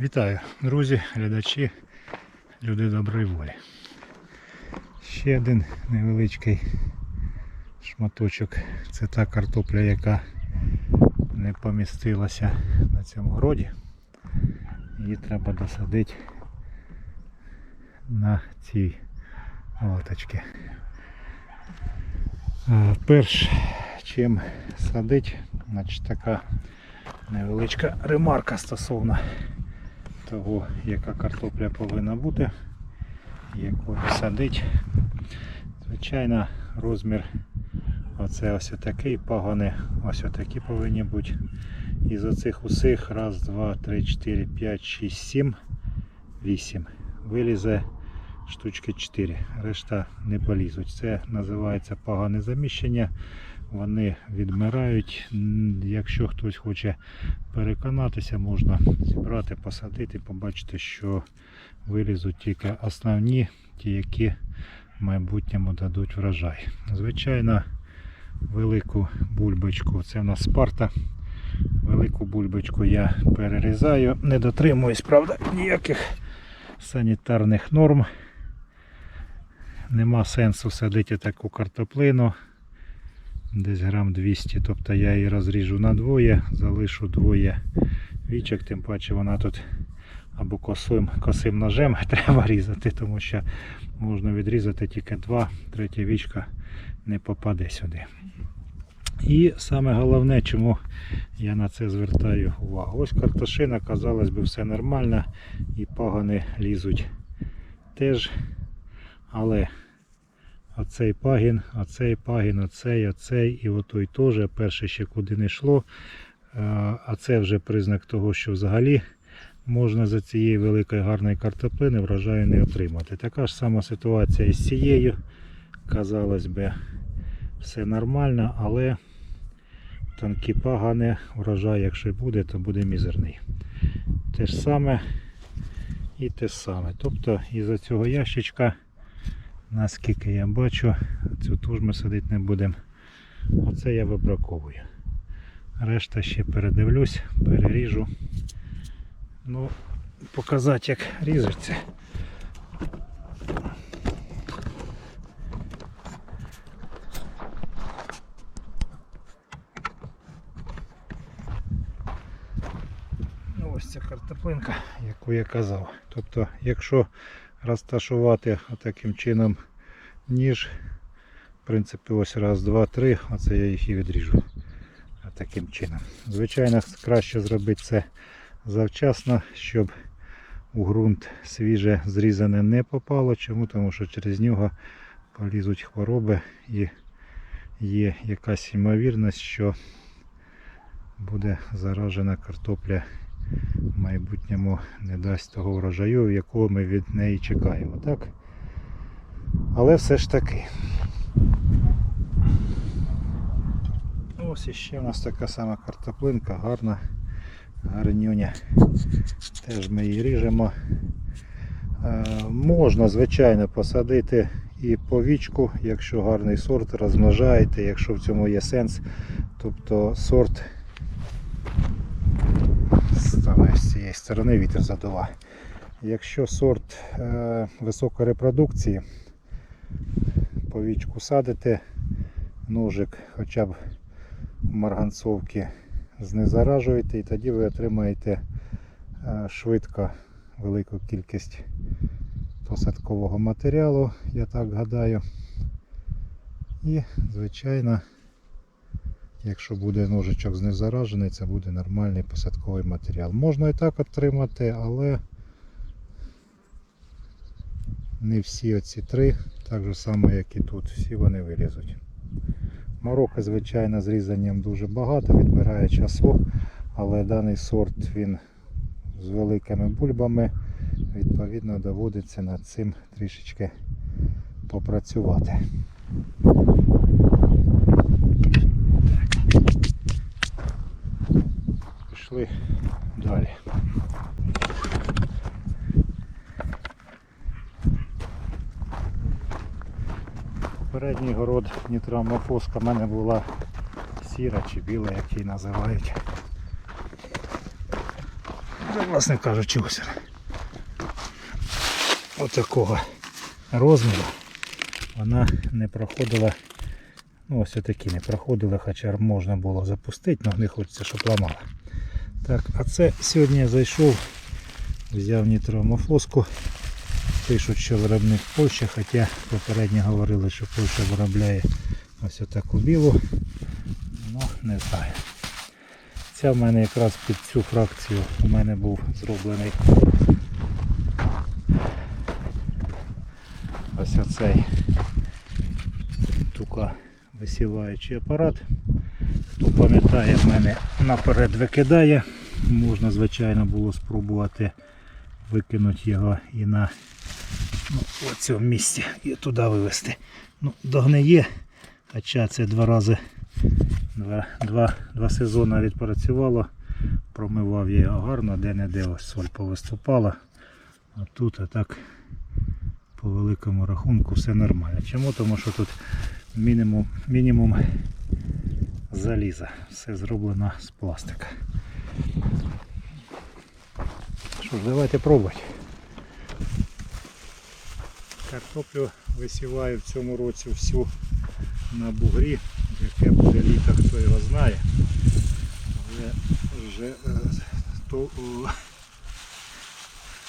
Вітаю, друзі, глядачі, люди доброї волі. Ще один невеличкий шматочок. Це та картопля, яка не помістилася на цьому городі. Її треба досадити на цій латочці. Е, Перш чим садить, значить така невеличка ремарка стосовно того, яка картопля повинна бути, якою садить. Звичайно, розмір оце ось такий, пагони ось такі повинні бути. Із оцих усіх раз, два, три, чотири, п'ять, шість, сім, вісім. Вилізе штучки 4. Решта не полізуть. Це називається погане заміщення. Вони відмирають. Якщо хтось хоче переконатися, можна зібрати, посадити, побачити, що вилізуть тільки основні, ті, які в майбутньому дадуть врожай. Звичайно, велику бульбочку, це в нас спарта. Велику бульбочку я перерізаю, не дотримуюсь, правда, ніяких санітарних норм. Нема сенсу садити таку картоплину. Десь грам 200, тобто я її розріжу на двоє, залишу двоє вічок, тим паче вона тут або косим, косим ножем треба різати, тому що можна відрізати тільки два, третя вічка не попаде сюди. І саме головне, чому я на це звертаю увагу. Ось картошина, казалось би, все нормально і пагони лізуть теж. Але оцей пагін, оцей пагін, оцей, оцей і отой теж. Перше ще куди не йшло. Е, А це вже признак того, що взагалі можна за цієї великої гарної картоплини врожаю не отримати. Така ж сама ситуація із цією. Казалось би, все нормально, але тонкі пагани, врожай, якщо буде, то буде мізерний. Те ж саме і те саме. Тобто із цього ящичка, наскільки я бачу, цю туж ми садити не будемо. Оце я вибраковую. Решта ще передивлюсь, переріжу. Ну, показати як ріжеться. Ну, ось ця картоплинка, яку я казав. Тобто, якщо розташувати таким чином ніж, в принципі, ось раз, два, три, оце я їх і відріжу. Таким чином. Звичайно, краще зробити це завчасно, щоб у ґрунт свіже зрізане не попало. Чому? Тому що через нього полізуть хвороби і є якась ймовірність, що буде заражена картопля в майбутньому не дасть того врожаю, якого ми від неї чекаємо. Так? Але все ж таки. Ось іще у нас така сама картоплинка, гарна, гарнюня. Теж ми її ріжемо. Е, можна, звичайно, посадити і по вічку, якщо гарний сорт, розмножаєте, якщо в цьому є сенс. Тобто сорт з цієї сторони вітер задуває. Якщо сорт е, високої репродукції, по вічку садите, ножик хоча б в марганцовки знезаражуєте і тоді ви отримаєте е, швидко велику кількість посадкового матеріалу, я так гадаю. І, звичайно, Якщо буде ножичок знезаражений, це буде нормальний посадковий матеріал. Можна і так отримати, але не всі оці три, так же само, як і тут, всі вони вилізуть. Мороки, звичайно, з різанням дуже багато, відбирає часу, але даний сорт він з великими бульбами, відповідно доводиться над цим трішечки попрацювати. Пішли далі. Передній город нітрамофоска в мене була сіра чи біла, як її називають. власне кажучи, ось. Отакого розміру вона не проходила. Ну, ось такі не проходили, хоча можна було запустити, але не хочеться, щоб ламала. Так, а це сьогодні я зайшов, взяв нітроамофоску. Пишуть, що виробник Польща, хоча попередньо говорили, що Польща виробляє ось таку білу. Ну, не знаю. Ця в мене якраз під цю фракцію у мене був зроблений ось оцей тука висіваючий апарат. Хто пам'ятає, в мене наперед викидає. Можна, звичайно, було спробувати викинути його і на ну, цьому місці і туди вивезти. Ну, догниє, хоча це два рази, два, два, два сезони відпрацювало. Промивав я його гарно, де-не-де ось соль повиступала. А тут отак по великому рахунку все нормально. Чому? Тому що тут мінімум, мінімум заліза. Все зроблено з пластика. Що ж, давайте пробувати. Картоплю висіваю в цьому році всю на бугрі, яке буде літо, хто його знає. Але вже е, то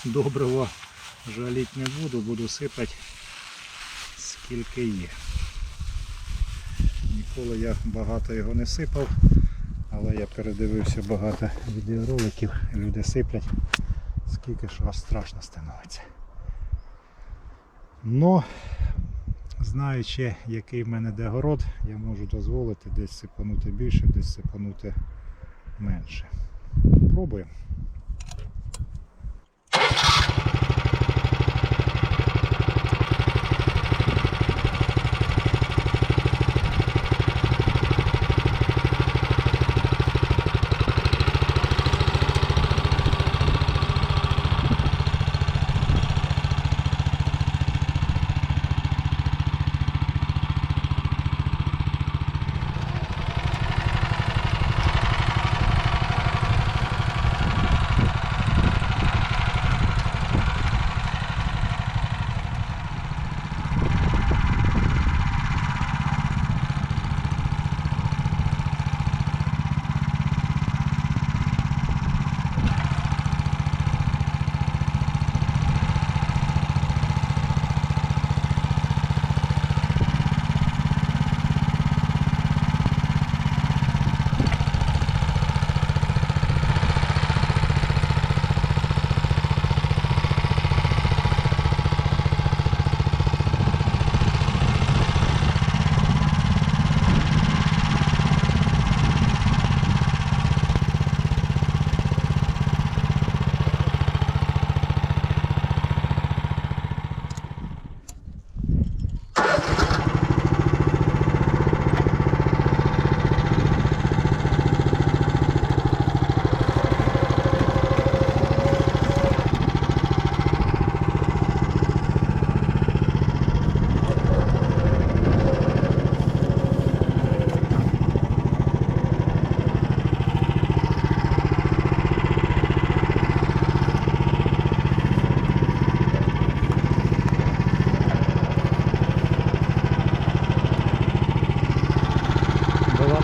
доброго жаліть не буду, буду сипати скільки є. Ніколи я багато його не сипав, але я передивився багато відеороликів, люди сиплять, скільки ж аж страшно становиться. Но, знаючи, який в мене де город, я можу дозволити десь сипанути більше, десь сипанути менше. Пробуємо.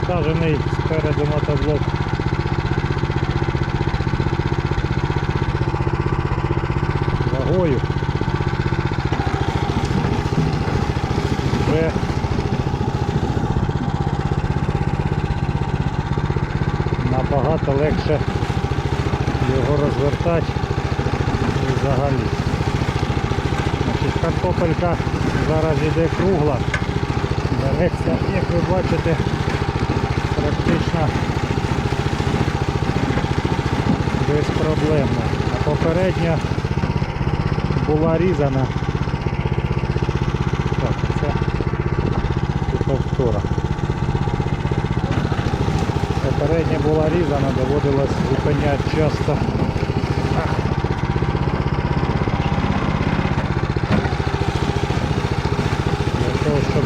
Довантажений спереду мотоблок. Вагою. Вже набагато легше його розвертати взагалі. Значить, картопелька зараз йде кругла. Береться, як ви бачите, практично безпроблемно. А попередня була різана. Так, це повтора. Попередня була різана, доводилось зупиняти часто. Для того, щоб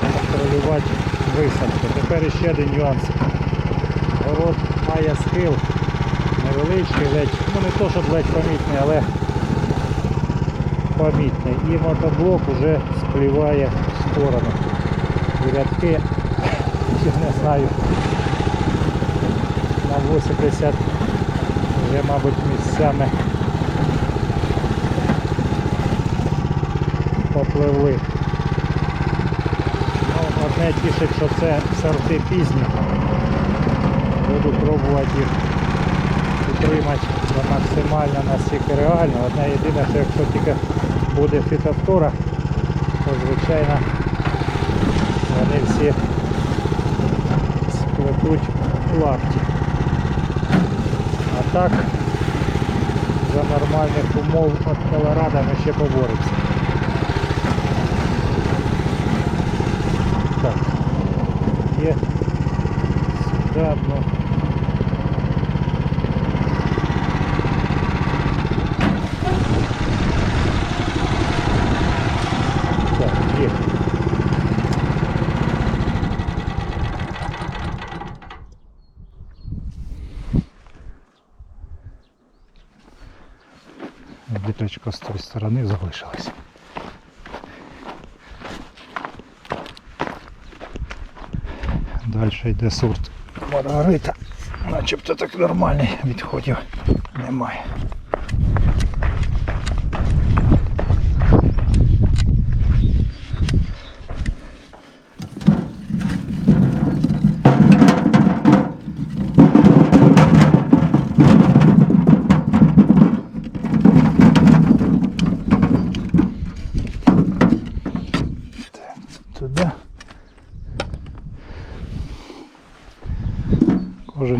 контролювати висадку. Тепер ще один нюанс. Город має схил невеличкий, ледь, ну не то, щоб ледь помітний, але помітний. І мотоблок вже спливає в сторону. І рядки, я не знаю, на 80 вже, мабуть, місцями попливли. Одне тішить, що це сорти пізні. Буду пробувати їх утримати максимально наскільки реально. Одне єдине, що якщо тільки буде фітофтора, то звичайно вони всі сплетуть лапті. А так за нормальних умов від Колорадо ми ще поборемося. сюди одну. Так, є. Діточка з тої сторони залишилась. Далі йде сорт Маргарита. Начебто так нормальних відходів немає.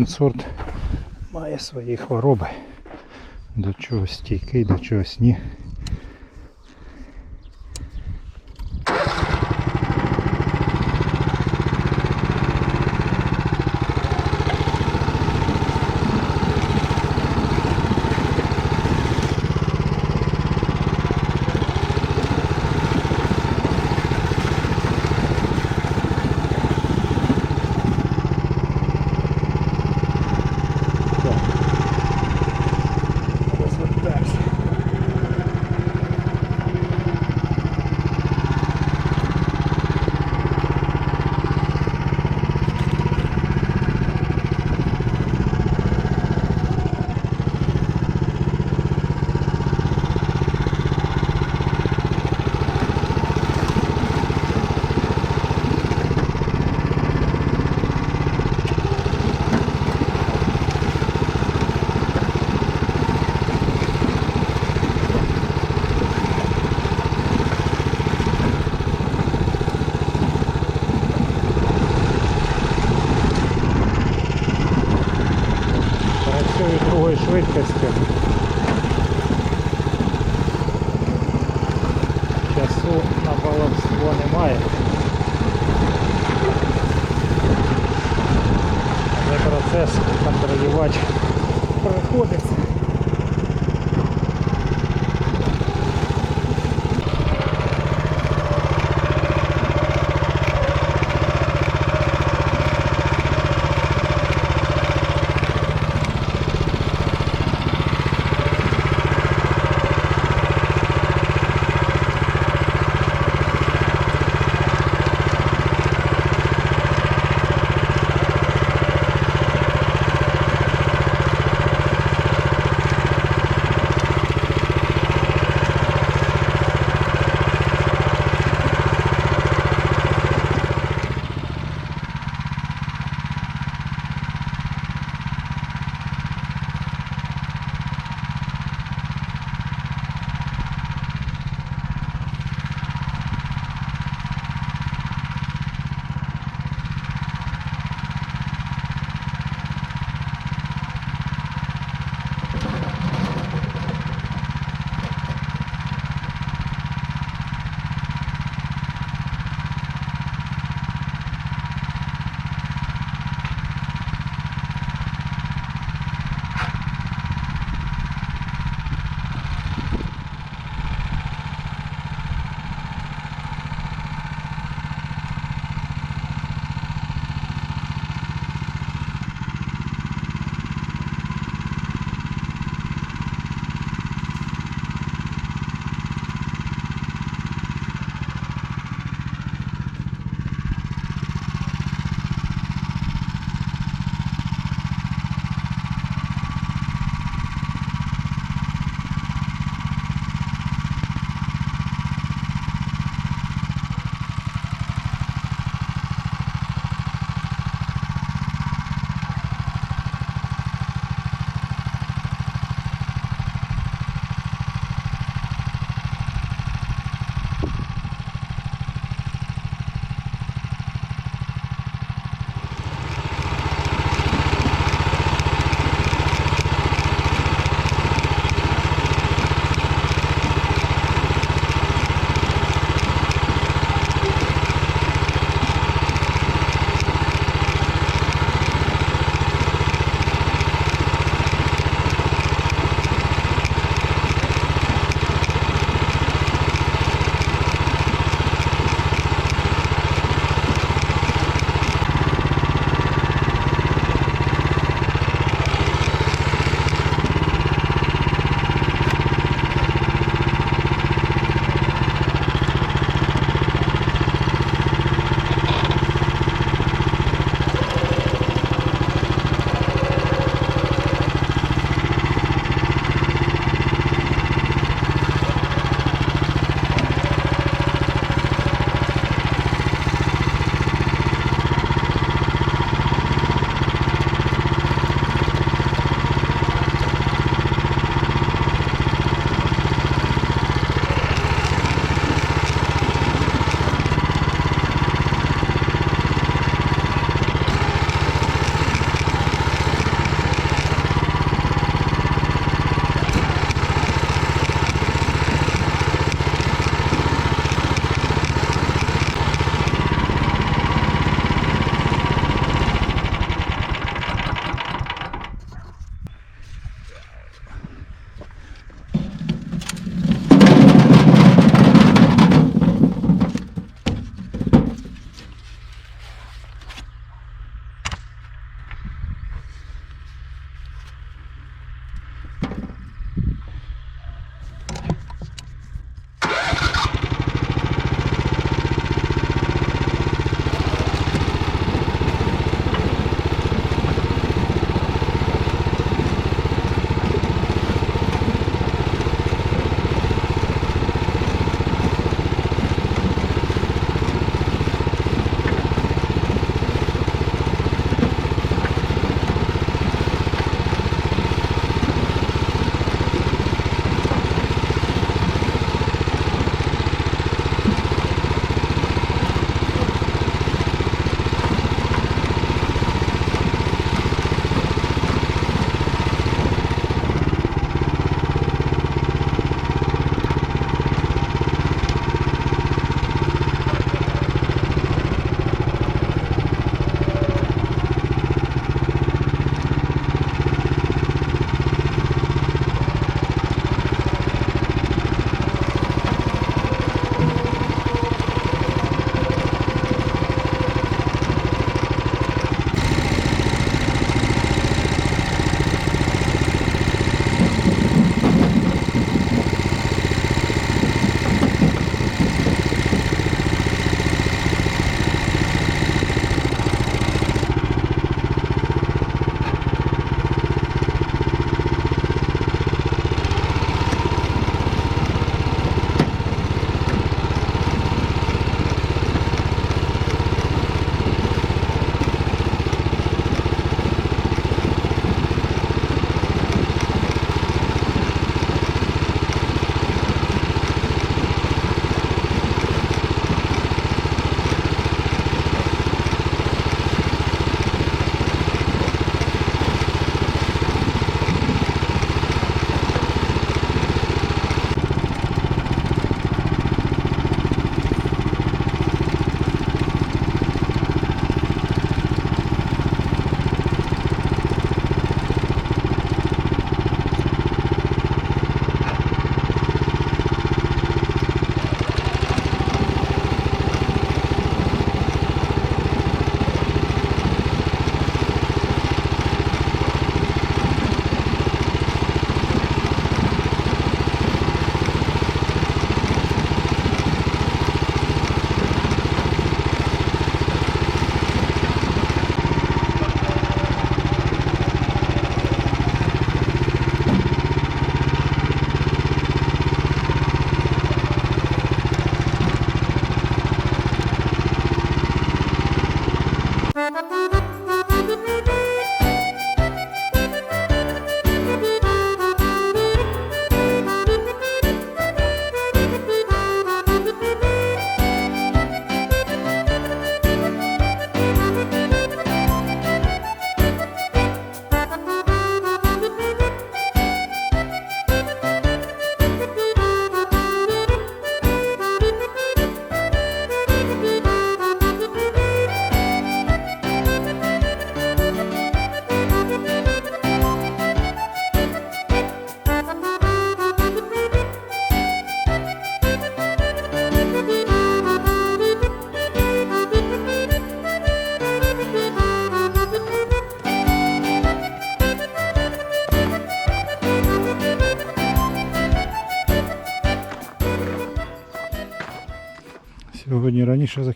Сорт має свої хвороби. До чогось стійкий, до чогось ні.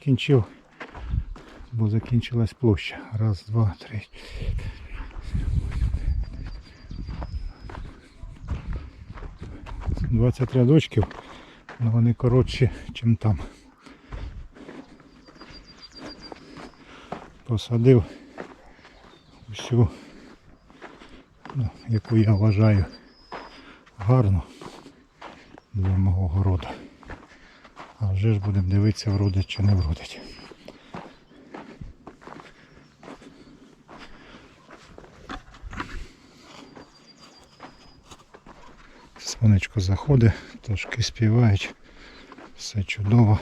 Закінчив, бо закінчилась площа. Раз, два, три. 20 рядочків, але вони коротші, ніж там. Посадив всю, ну, яку я вважаю гарну для мого городу. А вже ж будемо дивитися, вродить чи не вродить. Сонечко заходить, пташки співають, все чудово.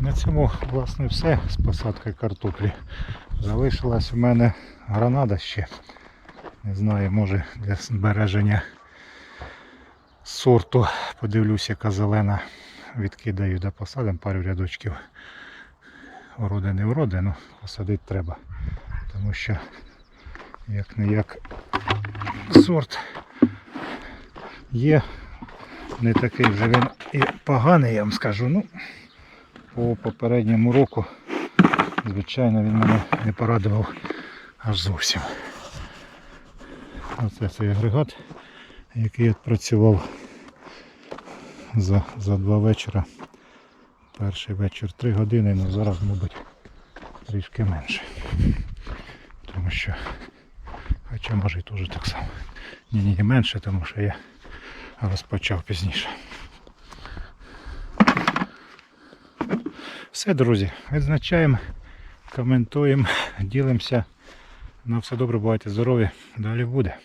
На цьому власне все з посадкою картоплі. Залишилась у мене гранада ще. Не знаю, може для збереження сорту. Подивлюсь, яка зелена. Відкидаю до посадимо пару рядочків. Вроде не вроде, але посадити треба. Тому що як не як сорт є. Не такий вже він і поганий, я вам скажу. Ну, по попередньому року, звичайно, він мене не порадував аж зовсім. Оце цей агрегат, який я працював за, за два вечора. Перший вечір 3 години, ну зараз, мабуть, трішки менше. Тому що, хоча може і теж так само. Ні, ні, менше, тому що я розпочав пізніше. Все, друзі, відзначаємо, коментуємо, ділимося. На все добре, бувайте здорові. Далі буде.